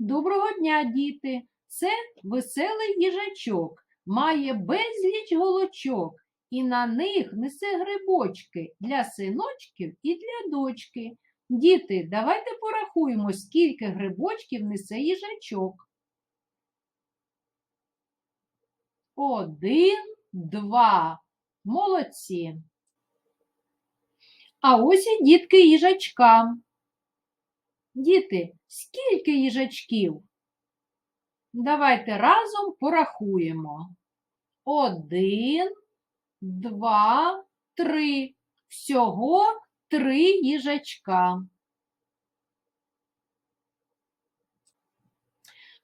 Доброго дня, діти! Це веселий їжачок, має безліч голочок, і на них несе грибочки для синочків і для дочки. Діти, давайте порахуємо, скільки грибочків несе їжачок. Один, два. Молодці. А ось і дітки їжачка. Діти, скільки їжачків? Давайте разом порахуємо. Один, два, три. Всього три їжачка.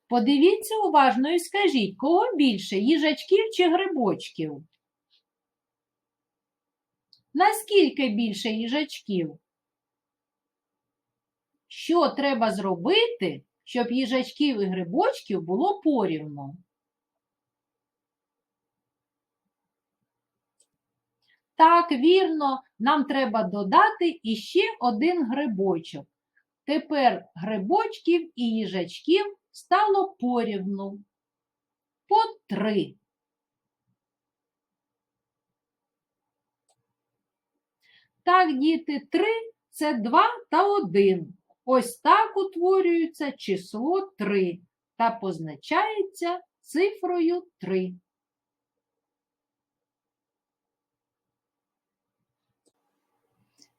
Подивіться уважно і скажіть, кого більше їжачків чи грибочків? Наскільки більше їжачків? Що треба зробити, щоб їжачків і грибочків було порівну? Так, вірно, нам треба додати іще один грибочок. Тепер грибочків і їжачків стало порівну. По три. Так, діти, три це два та один. Ось так утворюється число 3 та позначається цифрою 3.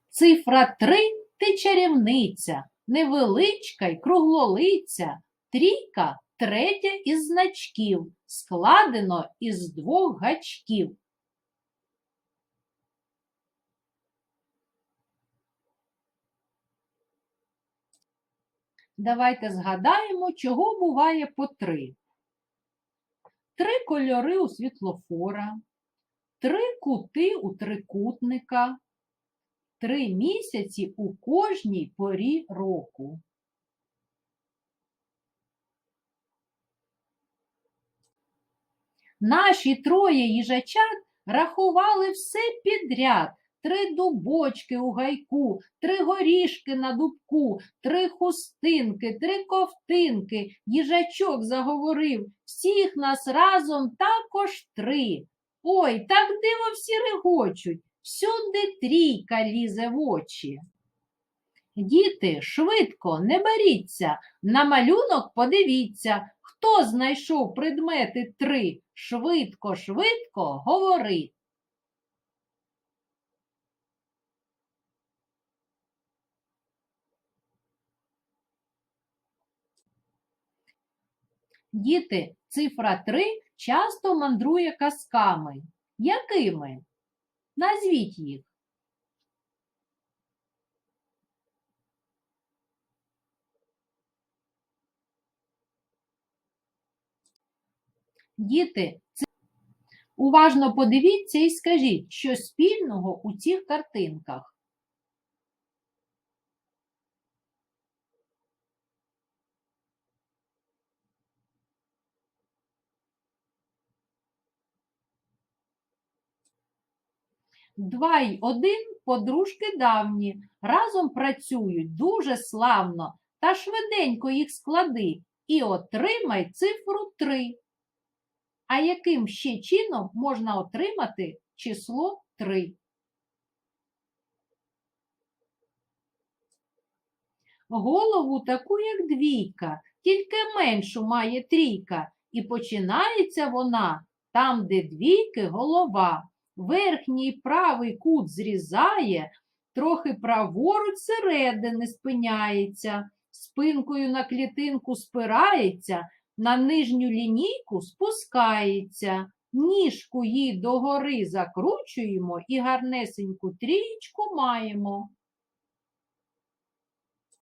Цифра 3 ти чарівниця, невеличка й круглолиця, трійка третя із значків, складено із двох гачків. Давайте згадаємо, чого буває по три. Три кольори у світлофора, три кути у трикутника, три місяці у кожній порі року. Наші троє їжачат рахували все підряд. Три дубочки у гайку, три горішки на дубку, три хустинки, три ковтинки. Їжачок заговорив, всіх нас разом також три. Ой, так диво всі регочуть, всюди трійка лізе в очі. Діти, швидко, не беріться, на малюнок подивіться, хто знайшов предмети три. Швидко, швидко говори. Діти, цифра 3 часто мандрує казками. Якими? Назвіть їх. Діти, уважно подивіться і скажіть, що спільного у цих картинках. Два й один подружки давні, разом працюють дуже славно та швиденько їх склади і отримай цифру 3. А яким ще чином можна отримати число 3? Голову таку, як двійка, тільки меншу має трійка, і починається вона там, де двійки голова. Верхній правий кут зрізає, трохи праворуч середини спиняється, спинкою на клітинку спирається, на нижню лінійку спускається, ніжку їй догори закручуємо і гарнесеньку трієчку маємо.